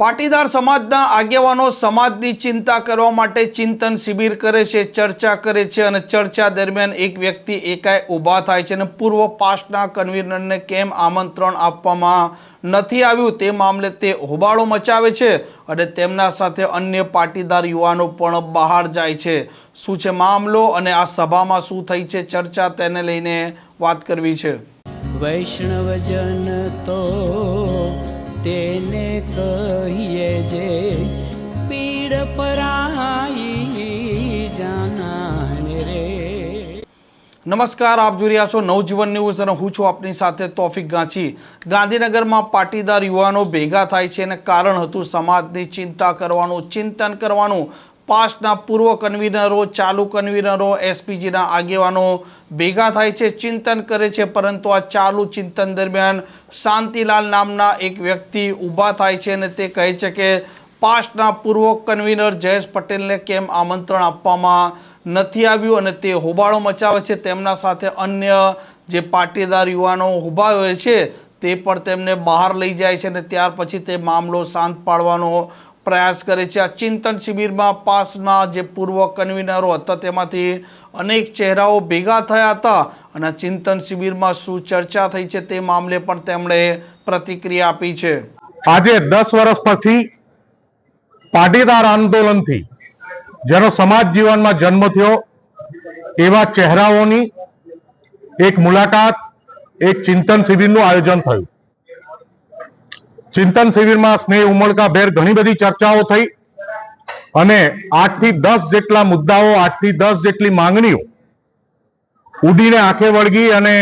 પાટીદાર સમાજના આગેવાનો સમાજની ચિંતા કરવા માટે ચિંતન શિબિર કરે છે, ચર્ચા કરે છે અને ચર્ચા દરમિયાન એક વ્યક્તિ એકાએ ઊભા થાય છે અને પૂર્વ પાસ્ટના કન્વીનરને કેમ આમંત્રણ આપવામાં નથી આવ્યું તે મામલે તે હોબાળો મચાવે છે અને તેમના સાથે અન્ય પાટીદાર યુવાનો પણ બહાર જાય છે. શું છે મામલો અને આ સભામાં શું થઈ છે? ચર્ચા તેને લઈને વાત કરવી છે. વૈષ્ણવજન તો તેને કહીએ જે પીડ પરાઈ જાનાને રે. નમસ્કાર, આપ જોઈ રહ્યા છો નવજીવન ન્યૂઝ અને હું છું આપની સાથે તોફિક ગાંચી. ગાંધીનગરમાં પાટીદાર યુવાનો ભેગા થાય છે અને કારણ હતું સમાજની ચિંતા કરવાનું, ચિંતન કરવાનું પાસ્ટના પૂર્વ કન્વીનરો, ચાલુ કન્વીનરો, એસપીજીના આગેવાનો ભેગા થાય છે, ચિંતન કરે છે, પરંતુ આ ચાલુ ચિંતન દરમિયાન શાંતિલાલ નામના એક વ્યક્તિ ઊભા થાય છે અને તે કહે છે કે પાસ્ટના પૂર્વ કન્વીનર જયેશ પટેલને કેમ આમંત્રણ આપવામાં નથી આવ્યું અને તે હોબાળો મચાવે છે? તેમના સાથે અન્ય જે પાટીદાર યુવાનો ઊભા હોય છે, તે પણ તેમને બહાર લઈ જાય છે અને ત્યાર પછી તે મામલો શાંત પાડવાનો પ્રયાસ કરે છે. આ ચિંતન શિબિરમાં પાસના જે પૂર્વ કન્વીનરો હતા, તેમાંથી અનેક ચહેરાઓ ભેગા થયા હતા અને ચિંતન શિબિરમાં શું ચર્ચા થઈ છે તે મામલે પણ તેમણે પ્રતિક્રિયા આપી છે. આજે દસ વર્ષ પછી પાટીદાર આંદોલનથી જેનો સમાજ જીવનમાં જન્મ થયો, એવા ચહેરાઓની એક મુલાકાત, એક ચિંતન શિબિરનું આયોજન થયું. ચિંતન શિબિરમાં સ્નેહ ઉમળકા ભેર ઘણી બધી ચર્ચાઓ થઈ અને આઠથી દસ જેટલા મુદ્દાઓ આઠથી દસ જેટલી માંગણીઓ ઉડીને આંખે વળગી અને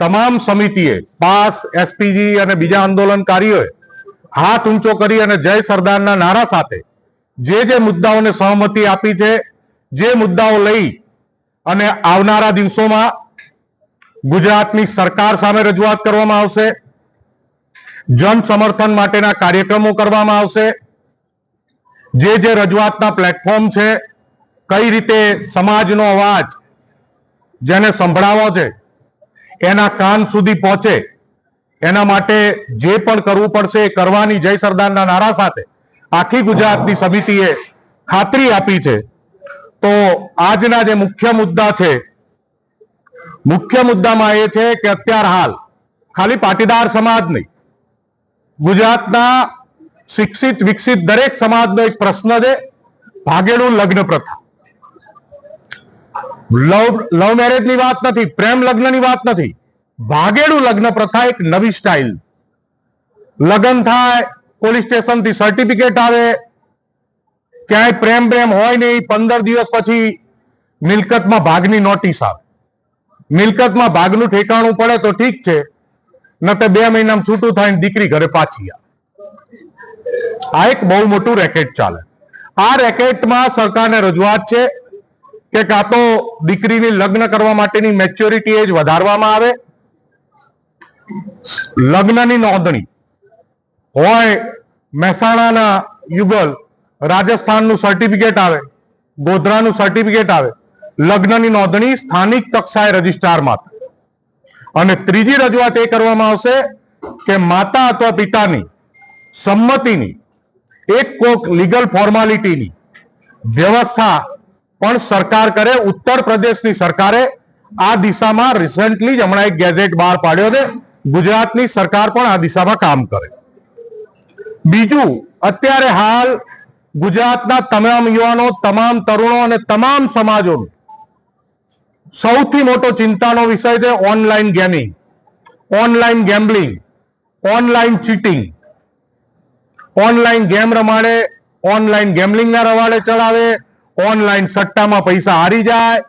તમામ સમિતિએ, પાસ એસપીજી અને બીજા આંદોલનકારીઓએ હાથ ઊંચો કરી અને જય સરદારના નારા સાથે જે જે મુદ્દાઓને સહમતિ આપી છે, જે મુદ્દાઓ લઈ અને આવનારા દિવસોમાં ગુજરાતની સરકાર સામે રજૂઆત કરવામાં આવશે. જન સમર્થન માટેના કાર્યક્રમો કરવામાં આવશે. જે જે રજૂઆતના પ્લેટફોર્મ છે, કઈ રીતે સમાજનો અવાજ જેને સંભળાવો છે, એના કાન સુધી પહોંચે, એના માટે જે પણ કરવું પડશે એ કરવાની જય સરદારના નારા સાથે આખી ગુજરાતની સમિતિએ ખાતરી આપી છે. તો આજના જે મુખ્ય મુદ્દા છે, મુખ્ય મુદ્દામાં એ છે કે અત્યાર હાલ ખાલી પાટીદાર સમાજ નહીં ગુજરાતના શિક્ષિત, વિકસિત દરેક સમાજનો એક પ્રશ્ન છે, ભાગેડું લગ્ન પ્રથા. લવ લવ મેરેજની વાત નથી, પ્રેમ લગ્નની વાત નથી. ભાગેડું લગ્ન પ્રથા એક નવી સ્ટાઇલ લગ્ન થાય પોલીસ સ્ટેશનથી સર્ટિફિકેટ આવે. ક્યાંય પ્રેમ પ્રેમ હોય નહીં, પંદર દિવસ પછી મિલકતમાં ભાગની નોટિસ આવે. મિલકતમાં ભાગનું ઠેકાણું પડે તો ઠીક છે ન તો બે મહિનામાં છૂટું થાય દીકરી ઘરે પાછી આ એક બહુ મોટું રેકેટ ચાલે. આ રેકેટમાં સરકારને રજૂઆત છે કે કાં તો દીકરીની લગ્ન કરવા માટેની મેચ્યોરિટી એજ વધારવામાં આવે. લગ્નની નોંધણી હોય મહેસાણાના યુગલ રાજસ્થાનનું સર્ટિફિકેટ આવે, ગોધરાનું સર્ટિફિકેટ આવે. લગ્નની નોંધણી સ્થાનિક કક્ષાએ રજિસ્ટ્રાર થાય. અને ત્રીજી રજૂઆત એ કરવામાં આવશે કે માતા અથવા પિતાની સંમતિની, એક કોક લીગલ ફોર્માલિટીની વ્યવસ્થા પણ સરકાર કરે. ઉત્તર પ્રદેશની સરકારે આ દિશામાં રિસન્ટલી જ હમણાં એક ગેઝેટ બહાર પાડ્યો છે. ગુજરાતની સરકાર પણ આ દિશામાં કામ કરે. બીજું, અત્યારે હાલ ગુજરાતના તમામ યુવાનો, તમામ તરુણો અને તમામ સમાજોનો સૌથી મોટો ચિંતાનો વિષય છે online gaming. Online gambling. Online cheating. Online game રમાડે, ઓનલાઈન ગેમ્બલિંગના રવાડે ચડાવે, ઓનલાઈન સટ્ટામાં પૈસા હારી જાય,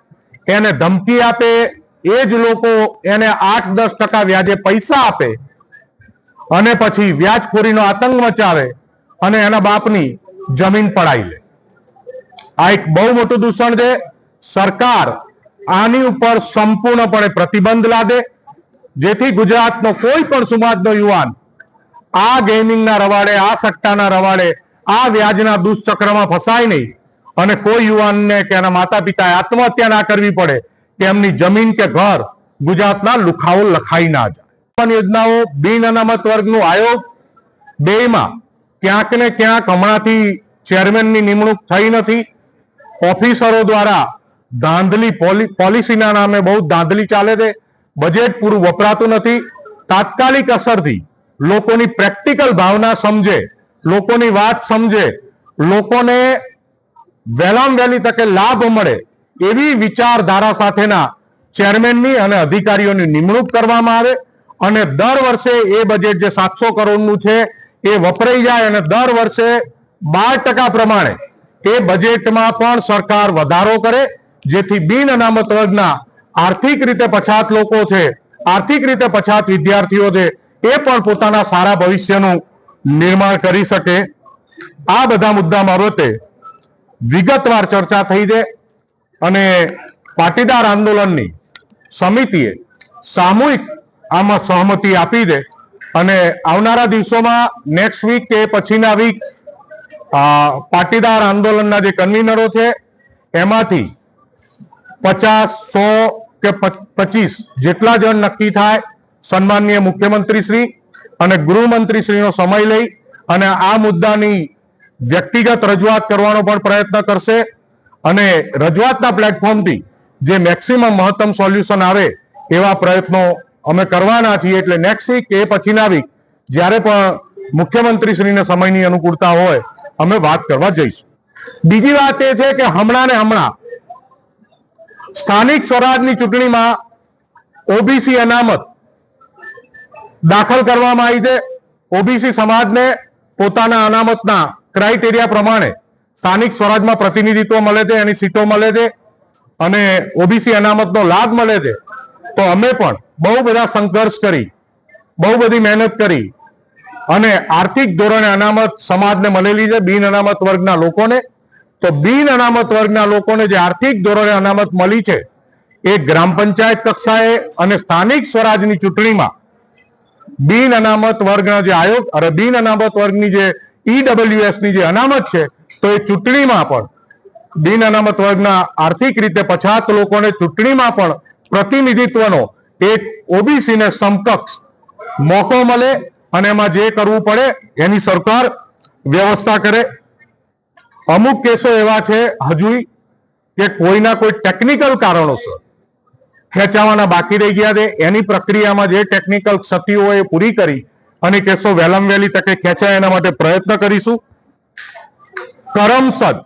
એને ધમકી આપે, એ જ લોકો એને આઠ દસ ટકા વ્યાજે પૈસા આપે. અને પછી વ્યાજખોરીનો આતંક મચાવે અને એના બાપની જમીન પડાઈ લે. આ એક બહુ મોટું દૂષણ છે. સરકાર આની ઉપર સંપૂર્ણપણે પ્રતિબંધ લાદે, જેથી ગુજરાતનો કોઈ પણ સમાજનો યુવાન આ ગેમિંગના રવાડે, આ સટ્ટાના રવાડે, આ વ્યાજના દુષ્ચક્રમાં ફસાય નહીં. અને કોઈ યુવાનને કે એના માતા પિતાએ આત્મહત્યા ના કરવી પડે, કે એમની જમીન કે ઘર ગુજરાતના લુખાઓ લખાઈ ના જાય. યોજનાઓ બિન અનામત વર્ગનું આયોગ બેમાં ક્યાંક ને ક્યાંક હમણાંથી ચેરમેનની નિમણૂક થઈ નથી. ઓફિસરો દ્વારા ધાંધલી પોલી- પોલિસીના નામે બહુ ધાંધલી ચાલે છે. બજેટ પૂરું વપરાતું નથી. તાત્કાલિક અસરથી લોકોની પ્રેક્ટિકલ ભાવના સમજે, લોકોની વાત સમજે, લોકોને વહેલામ વહેલી તકે લાભ મળે એવી વિચારધારા સાથેના ચેરમેનની અને અધિકારીઓની નિમણૂક કરવામાં આવે અને દર વર્ષે એ બજેટ જે સાતસો કરોડનું છે એ વપરાઈ જાય અને દર વર્ષે બાર ટકા પ્રમાણે એ બજેટમાં પણ સરકાર વધારો કરે જેથી બિન અનામત વર્ગના આર્થિક રીતે પછાત લોકો છે, આર્થિક રીતે પછાત વિદ્યાર્થીઓ છે, એ પણ પોતાના સારા ભવિષ્યનું નિર્માણ કરી શકે. આ બધા મુદ્દા બાબતે વિગતવાર ચર્ચા થઈ છે અને પાટીદાર આંદોલનની સમિતિએ સામૂહિક આમાં સહમતિ આપી છે અને આવનારા દિવસોમાં નેક્સ્ટ વીક કે પછીના વીક પાટીદાર આંદોલનના જે કન્વીનરો છે, એમાંથી પચાસ, સો કે પચીસ જેટલા જણ નક્કી થાય સન્માનીય મુખ્યમંત્રી શ્રી અને ગૃહમંત્રી શ્રીનો સમય લઈ અને આ મુદ્દાની વ્યક્તિગત રજૂઆત કરવાનો પણ પ્રયત્ન કરશે અને રજૂઆતના પ્લેટફોર્મથી જે મેક્સિમમ મહત્તમ સોલ્યુશન આવે એવા પ્રયત્નો અમે કરવાના છીએ. એટલે નેક્સ્ટ વીક કે પછીના વીક જ્યારે પણ મુખ્યમંત્રી શ્રીને સમયની અનુકૂળતા હોય, અમે વાત કરવા જઈશું. બીજી વાત એ છે કે હમણાં ને હમણાં સ્થાનિક સ્વરાજની ચૂંટણીમાં ઓબીસી અનામત દાખલ કરવામાં આવી છે. ઓબીસી સમાજને પોતાના અનામતના ક્રાઇટેરિયા પ્રમાણે સ્થાનિક સ્વરાજમાં પ્રતિનિધિત્વ મળે છે, એની સીટો મળે છે અને ઓબીસી અનામતનો લાભ મળે છે. તો અમે પણ બહુ બધા સંઘર્ષ કરી, બહુ બધી મહેનત કરી અને આર્થિક ધોરણે અનામત સમાજને મળેલી છે, બિન અનામત વર્ગના લોકોને તો બિન અનામત વર્ગના લોકોને જે આર્થિક ધોરણે અનામત મળી છે, એ ગ્રામ પંચાયત કક્ષાએ અને સ્થાનિક સ્વરાજની ચૂંટણીમાં બિન અનામત વર્ગના જે આયોગ અને બિન અનામત વર્ગની જે ઈડબલ્યુએસની જે અનામત છે, તો એ ચૂંટણીમાં પણ બિન અનામત વર્ગના આર્થિક રીતે પછાત લોકોને ચૂંટણીમાં પણ પ્રતિનિધિત્વનો એક ઓબીસીને સમકક્ષ મોકો મળે અને એમાં જે કરવું પડે એની સરકાર વ્યવસ્થા કરે. અમુક કેસો એવા છે હજુ કે કોઈના કોઈ ટેકનિકલ કારણોસર ખેંચાવાના બાકી રહી ગયા છે. એની પ્રક્રિયામાં જે ટેકનિકલ ક્ષતિઓ એ પૂરી કરી અને કેસો વહેલામ વહેલી તકે ખેંચાય એના માટે પ્રયત્ન કરીશું. કરમસદ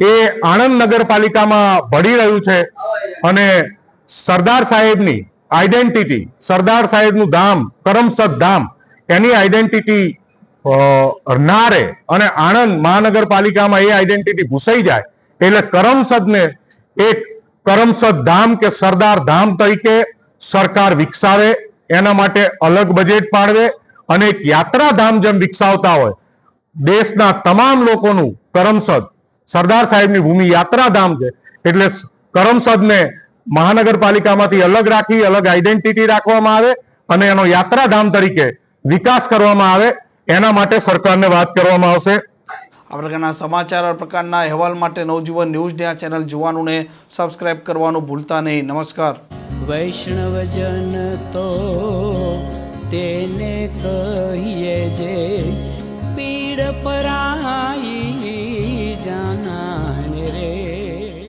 એ આણંદ નગરપાલિકામાં ભળી રહ્યું છે અને સરદાર સાહેબની આઈડેન્ટિટી સરદાર સાહેબનું ધામ, કરમસદ ધામ, એની આઈડેન્ટિટી ના રહે અને આણંદ મહાનગરપાલિકામાં એ આઈડેન્ટિટી ભૂસાઈ જાય. એટલે કરમસદને એક કરમસદ ધામ કે સરદાર ધામ તરીકે સરકાર વિકસાવે, એના માટે અલગ બજેટ પાડવે અને એક યાત્રાધામ જેમ વિકસાવતા હોય. દેશના તમામ લોકોનું કરમસદ, સરદાર સાહેબની ભૂમિ યાત્રાધામ છે. એટલે કરમસદને મહાનગરપાલિકામાંથી અલગ રાખી, અલગ આઈડેન્ટિટી રાખવામાં આવે અને એનો યાત્રાધામ તરીકે વિકાસ કરવામાં આવે. એના માટે સરકારને વાત કરવામાં આવશે. આ પ્રકારના સમાચાર પ્રકારના અહેવાલ માટે નવજીવન ન્યૂઝની આ ચેનલ જોવાનું ને સબસ્ક્રાઇબ કરવાનું ભૂલતા નહીં. નમસ્કાર. વૈષ્ણવજન તો તેને કહીએ જે